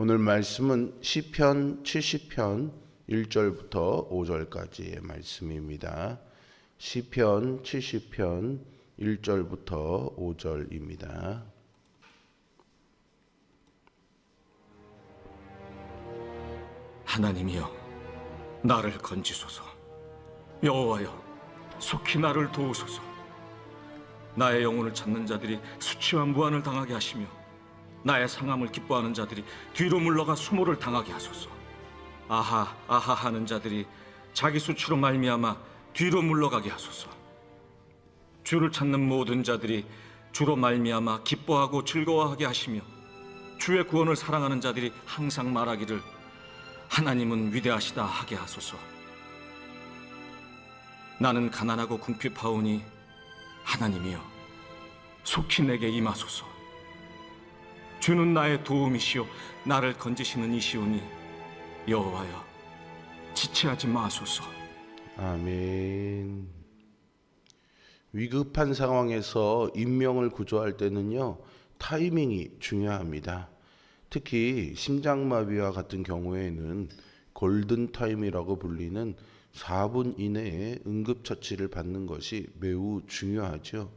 오늘 말씀은 시편 70편 1절부터 5절까지의 말씀입니다. 시편 70편 1절부터 5절입니다. 하나님이여 나를 건지소서 여호와여 속히 나를 도우소서 나의 영혼을 찾는 자들이 수치와 무한을 당하게 하시며 나의 상함을 기뻐하는 자들이 뒤로 물러가 수모를 당하게 하소서 아하 아하 하는 자들이 자기 수치로 말미암아 뒤로 물러가게 하소서 주를 찾는 모든 자들이 주로 말미암아 기뻐하고 즐거워하게 하시며 주의 구원을 사랑하는 자들이 항상 말하기를 하나님은 위대하시다 하게 하소서. 나는 가난하고 궁핍하오니 하나님이여 속히 내게 임하소서. 주는 나의 도움이시요 나를 건지시는 이시오니 여호와여 지체하지 마소서. 아멘. 위급한 상황에서 인명을 구조할 때는요, 타이밍이 중요합니다. 특히 심장마비와 같은 경우에는 골든 타임이라고 불리는 4분 이내에 응급처치를 받는 것이 매우 중요하죠.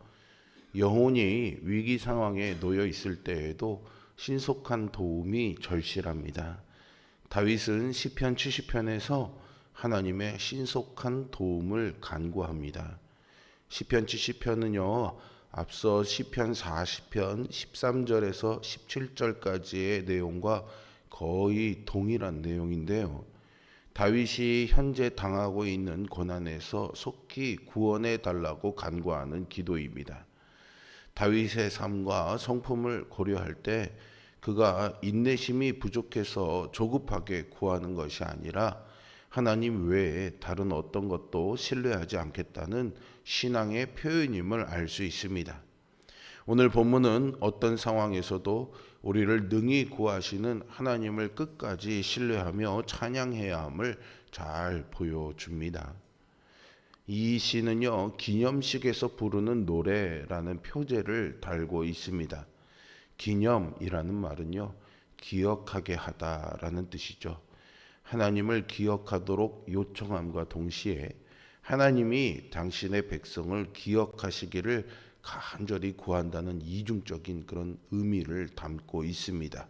영혼이 위기 상황에 놓여 있을 때에도 신속한 도움이 절실합니다. 다윗은 시편 70편에서 하나님의 신속한 도움을 간구합니다. 시편 70편은요. 앞서 시편 40편 13절에서 17절까지의 내용과 거의 동일한 내용인데요. 다윗이 현재 당하고 있는 고난에서 속히 구원해 달라고 간구하는 기도입니다. 다윗의 삶과 성품을 고려할 때 그가 인내심이 부족해서 조급하게 구하는 것이 아니라 하나님 외에 다른 어떤 것도 신뢰하지 않겠다는 신앙의 표현임을 알 수 있습니다. 오늘 본문은 어떤 상황에서도 우리를 능히 구하시는 하나님을 끝까지 신뢰하며 찬양해야 함을 잘 보여줍니다. 이 시는요, 기념식에서 부르는 노래라는 표제를 달고 있습니다. 기념이라는 말은요, 기억하게 하다라는 뜻이죠. 하나님을 기억하도록 요청함과 동시에 하나님이 당신의 백성을 기억하시기를 간절히 구한다는 이중적인 그런 의미를 담고 있습니다.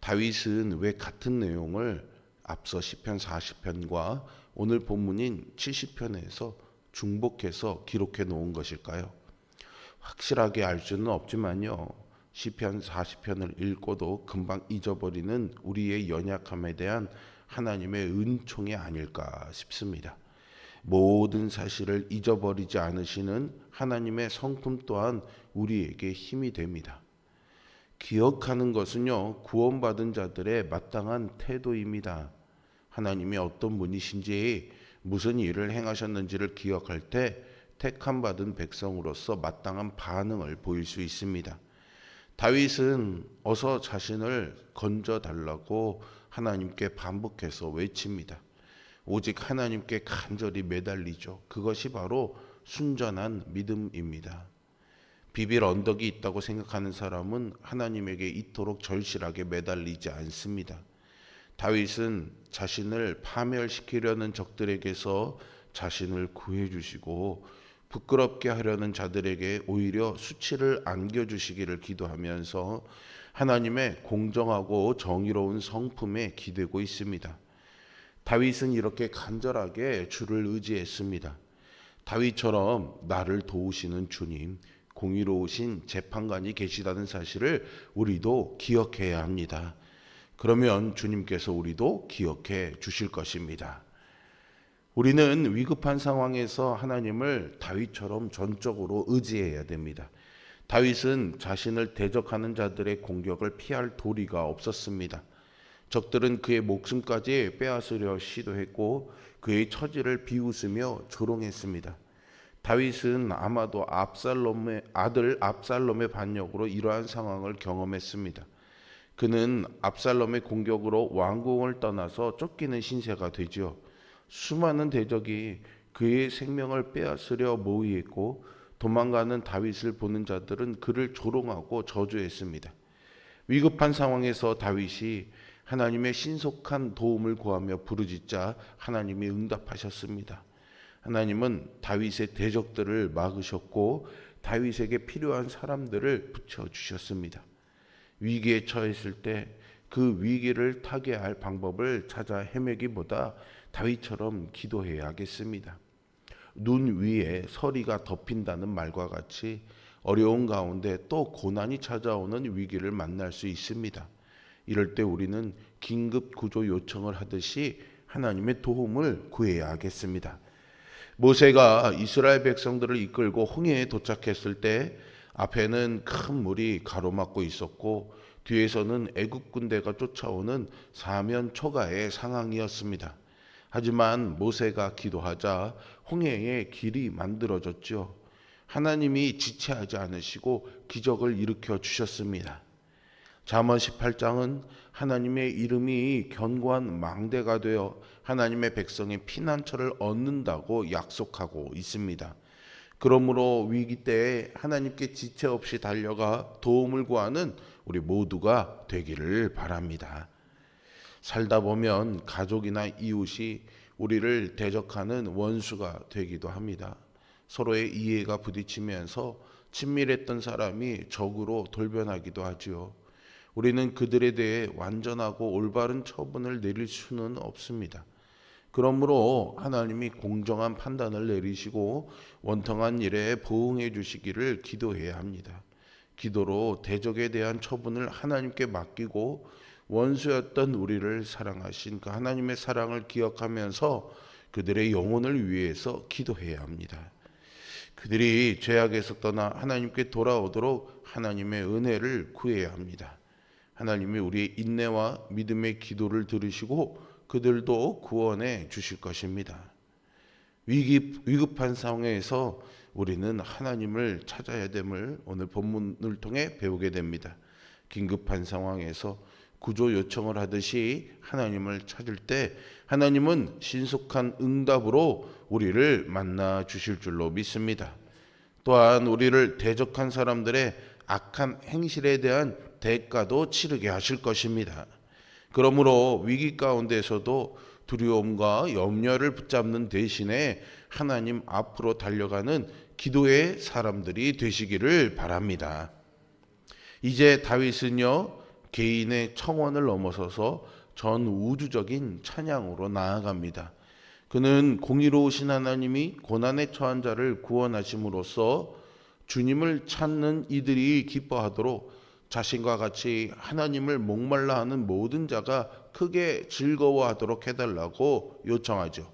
다윗은 왜 같은 내용을 앞서 시편 40편과 오늘 본문인 70편에서 중복해서 기록해 놓은 것일까요? 확실하게 알 수는 없지만요. 시편 40편을 읽고도 금방 잊어버리는 우리의 연약함에 대한 하나님의 은총이 아닐까 싶습니다. 모든 사실을 잊어버리지 않으시는 하나님의 성품 또한 우리에게 힘이 됩니다. 기억하는 것은요, 구원받은 자들의 마땅한 태도입니다. 하나님이 어떤 분이신지 무슨 일을 행하셨는지를 기억할 때 택함 받은 백성으로서 마땅한 반응을 보일 수 있습니다. 다윗은 어서 자신을 건져 달라고 하나님께 반복해서 외칩니다. 오직 하나님께 간절히 매달리죠. 그것이 바로 순전한 믿음입니다. 비빌 언덕이 있다고 생각하는 사람은 하나님에게 이토록 절실하게 매달리지 않습니다. 다윗은 자신을 파멸시키려는 적들에게서 자신을 구해 주시고 부끄럽게 하려는 자들에게 오히려 수치를 안겨 주시기를 기도하면서 하나님의 공정하고 정의로운 성품에 기대고 있습니다. 다윗은 이렇게 간절하게 주를 의지했습니다. 다윗처럼 나를 도우시는 주님, 공의로우신 재판관이 계시다는 사실을 우리도 기억해야 합니다. 그러면 주님께서 우리도 기억해 주실 것입니다. 우리는 위급한 상황에서 하나님을 다윗처럼 전적으로 의지해야 됩니다. 다윗은 자신을 대적하는 자들의 공격을 피할 도리가 없었습니다. 적들은 그의 목숨까지 빼앗으려 시도했고 그의 처지를 비웃으며 조롱했습니다. 다윗은 아마도 압살롬의 아들 압살롬의 반역으로 이러한 상황을 경험했습니다. 그는 압살롬의 공격으로 왕궁을 떠나서 쫓기는 신세가 되지요. 수많은 대적이 그의 생명을 빼앗으려 모의했고 도망가는 다윗을 보는 자들은 그를 조롱하고 저주했습니다. 위급한 상황에서 다윗이 하나님의 신속한 도움을 구하며 부르짖자 하나님이 응답하셨습니다. 하나님은 다윗의 대적들을 막으셨고 다윗에게 필요한 사람들을 붙여 주셨습니다. 위기에 처했을 때 그 위기를 타개할 방법을 찾아 헤매기보다 다윗처럼 기도해야겠습니다. 눈 위에 서리가 덮인다는 말과 같이 어려운 가운데 또 고난이 찾아오는 위기를 만날 수 있습니다. 이럴 때 우리는 긴급 구조 요청을 하듯이 하나님의 도움을 구해야 하겠습니다. 모세가 이스라엘 백성들을 이끌고 홍해에 도착했을 때 앞에는 큰 물이 가로막고 있었고 뒤에서는 애굽 군대가 쫓아오는 사면 초가의 상황이었습니다. 하지만 모세가 기도하자 홍해에 길이 만들어졌죠. 하나님이 지체하지 않으시고 기적을 일으켜 주셨습니다. 잠언 18장은 하나님의 이름이 견고한 망대가 되어 하나님의 백성의 피난처를 얻는다고 약속하고 있습니다. 그러므로 위기 때에 하나님께 지체 없이 달려가 도움을 구하는 우리 모두가 되기를 바랍니다. 살다 보면 가족이나 이웃이 우리를 대적하는 원수가 되기도 합니다. 서로의 이해가 부딪히면서 친밀했던 사람이 적으로 돌변하기도 하지요. 우리는 그들에 대해 완전하고 올바른 처분을 내릴 수는 없습니다. 그러므로 하나님이 공정한 판단을 내리시고 원통한 일에 보응해 주시기를 기도해야 합니다. 기도로 대적에 대한 처분을 하나님께 맡기고 원수였던 우리를 사랑하신 그 하나님의 사랑을 기억하면서 그들의 영혼을 위해서 기도해야 합니다. 그들이 죄악에서 떠나 하나님께 돌아오도록 하나님의 은혜를 구해야 합니다. 하나님이 우리의 인내와 믿음의 기도를 들으시고 그들도 구원해 주실 것입니다. 위기 위급한 상황에서 우리는 하나님을 찾아야 됨을 오늘 본문을 통해 배우게 됩니다. 긴급한 상황에서 구조 요청을 하듯이 하나님을 찾을 때 하나님은 신속한 응답으로 우리를 만나 주실 줄로 믿습니다. 또한 우리를 대적한 사람들의 악한 행실에 대한 대가도 치르게 하실 것입니다. 그러므로 위기 가운데서도 두려움과 염려를 붙잡는 대신에 하나님 앞으로 달려가는 기도의 사람들이 되시기를 바랍니다. 이제 다윗은요 개인의 청원을 넘어서서 전 우주적인 찬양으로 나아갑니다. 그는 공의로우신 하나님이 고난에 처한 자를 구원하심으로써 주님을 찾는 이들이 기뻐하도록 자신과 같이 하나님을 목말라 하는 모든 자가 크게 즐거워하도록 해달라고 요청하죠.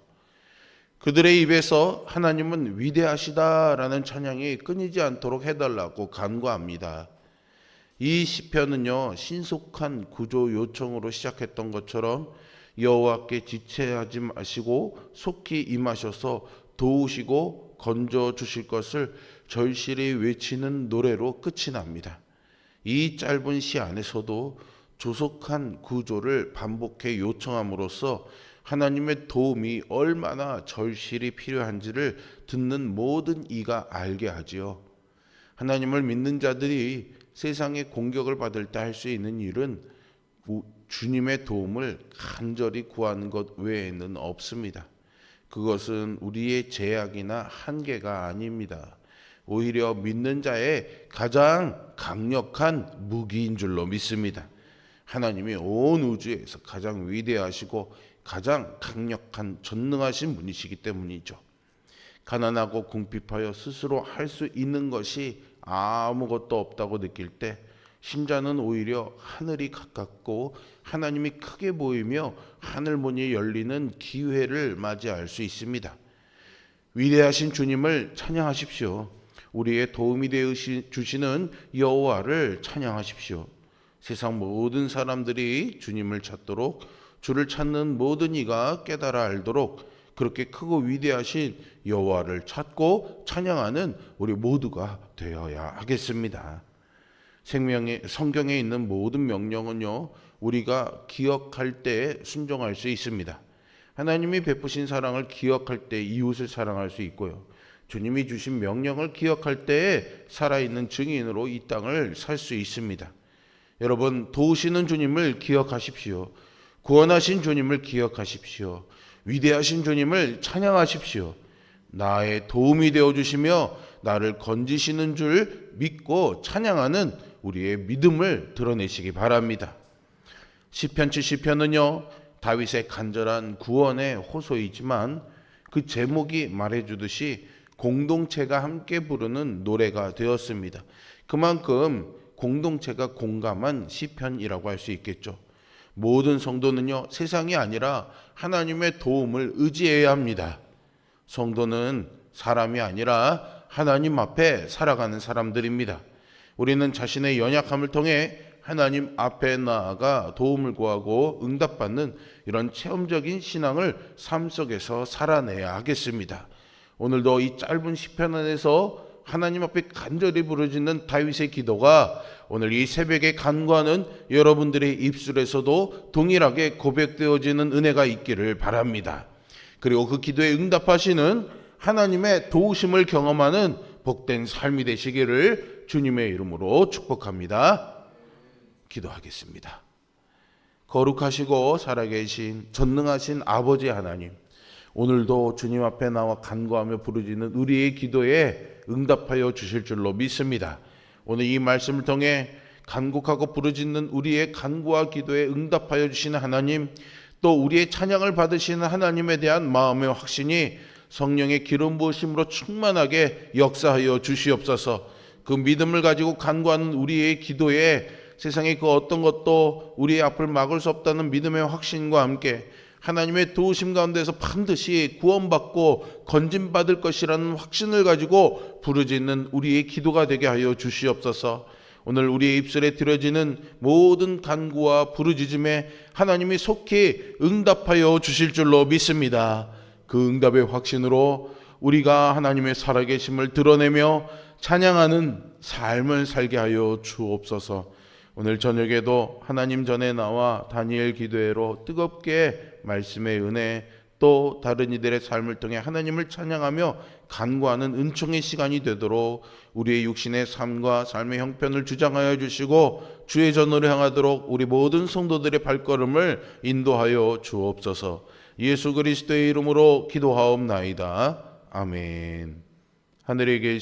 그들의 입에서 하나님은 위대하시다라는 찬양이 끊이지 않도록 해달라고 간구합니다. 이 시편은요 신속한 구조 요청으로 시작했던 것처럼 여호와께 지체하지 마시고 속히 임하셔서 도우시고 건져 주실 것을 절실히 외치는 노래로 끝이 납니다. 이 짧은 시 안에서도 조속한 구조를 반복해 요청함으로써 하나님의 도움이 얼마나 절실히 필요한지를 듣는 모든 이가 알게 하지요. 하나님을 믿는 자들이 세상의 공격을 받을 때 할 수 있는 일은 주님의 도움을 간절히 구하는 것 외에는 없습니다. 그것은 우리의 제약이나 한계가 아닙니다. 오히려 믿는 자의 가장 강력한 무기인 줄로 믿습니다. 하나님이 온 우주에서 가장 위대하시고 가장 강력한 전능하신 분이시기 때문이죠. 가난하고 궁핍하여 스스로 할 수 있는 것이 아무것도 없다고 느낄 때 신자는 오히려 하늘이 가깝고 하나님이 크게 보이며 하늘 문이 열리는 기회를 맞이할 수 있습니다. 위대하신 주님을 찬양하십시오. 우리의 도움이 되어 주시는 여호와를 찬양하십시오. 세상 모든 사람들이 주님을 찾도록 주를 찾는 모든 이가 깨달아 알도록 그렇게 크고 위대하신 여호와를 찾고 찬양하는 우리 모두가 되어야 하겠습니다. 생명의 성경에 있는 모든 명령은요 우리가 기억할 때 순종할 수 있습니다. 하나님이 베푸신 사랑을 기억할 때 이웃을 사랑할 수 있고요. 주님이 주신 명령을 기억할 때에 살아있는 증인으로 이 땅을 살 수 있습니다. 여러분 도우시는 주님을 기억하십시오. 구원하신 주님을 기억하십시오. 위대하신 주님을 찬양하십시오. 나의 도움이 되어 주시며 나를 건지시는 줄 믿고 찬양하는 우리의 믿음을 드러내시기 바랍니다. 시편 70편은요. 다윗의 간절한 구원의 호소이지만 그 제목이 말해 주듯이 공동체가 함께 부르는 노래가 되었습니다. 그만큼 공동체가 공감한 시편이라고 할 수 있겠죠. 모든 성도는요, 세상이 아니라 하나님의 도움을 의지해야 합니다. 성도는 사람이 아니라 하나님 앞에 살아가는 사람들입니다. 우리는 자신의 연약함을 통해 하나님 앞에 나아가 도움을 구하고 응답받는 이런 체험적인 신앙을 삶 속에서 살아내야 하겠습니다. 오늘도 이 짧은 시편 안에서 하나님 앞에 간절히 부르짖는 다윗의 기도가 오늘 이 새벽에 간구하는 여러분들의 입술에서도 동일하게 고백되어지는 은혜가 있기를 바랍니다. 그리고 그 기도에 응답하시는 하나님의 도우심을 경험하는 복된 삶이 되시기를 주님의 이름으로 축복합니다. 기도하겠습니다. 거룩하시고 살아계신 전능하신 아버지 하나님, 오늘도 주님 앞에 나와 간구하며 부르짖는 우리의 기도에 응답하여 주실 줄로 믿습니다. 오늘 이 말씀을 통해 간곡하고 부르짖는 우리의 간구와 기도에 응답하여 주시는 하나님, 또 우리의 찬양을 받으시는 하나님에 대한 마음의 확신이 성령의 기름 부으심으로 충만하게 역사하여 주시옵소서. 그 믿음을 가지고 간구하는 우리의 기도에 세상의 그 어떤 것도 우리의 앞을 막을 수 없다는 믿음의 확신과 함께 하나님의 도우심 가운데서 반드시 구원받고 건진받을 것이라는 확신을 가지고 부르짖는 우리의 기도가 되게 하여 주시옵소서. 오늘 우리의 입술에 들어지는 모든 간구와 부르짖음에 하나님이 속히 응답하여 주실 줄로 믿습니다. 그 응답의 확신으로 우리가 하나님의 살아계심을 드러내며 찬양하는 삶을 살게 하여 주옵소서. 오늘 저녁에도 하나님 전에 나와 다니엘 기도회로 뜨겁게 말씀의 은혜 또 다른 이들의 삶을 통해 하나님을 찬양하며 간구하는 은총의 시간이 되도록 우리의 육신의 삶과 삶의 형편을 주장하여 주시고 주의 전으로 향하도록 우리 모든 성도들의 발걸음을 인도하여 주옵소서. 예수 그리스도의 이름으로 기도하옵나이다. 아멘. 하늘에 계신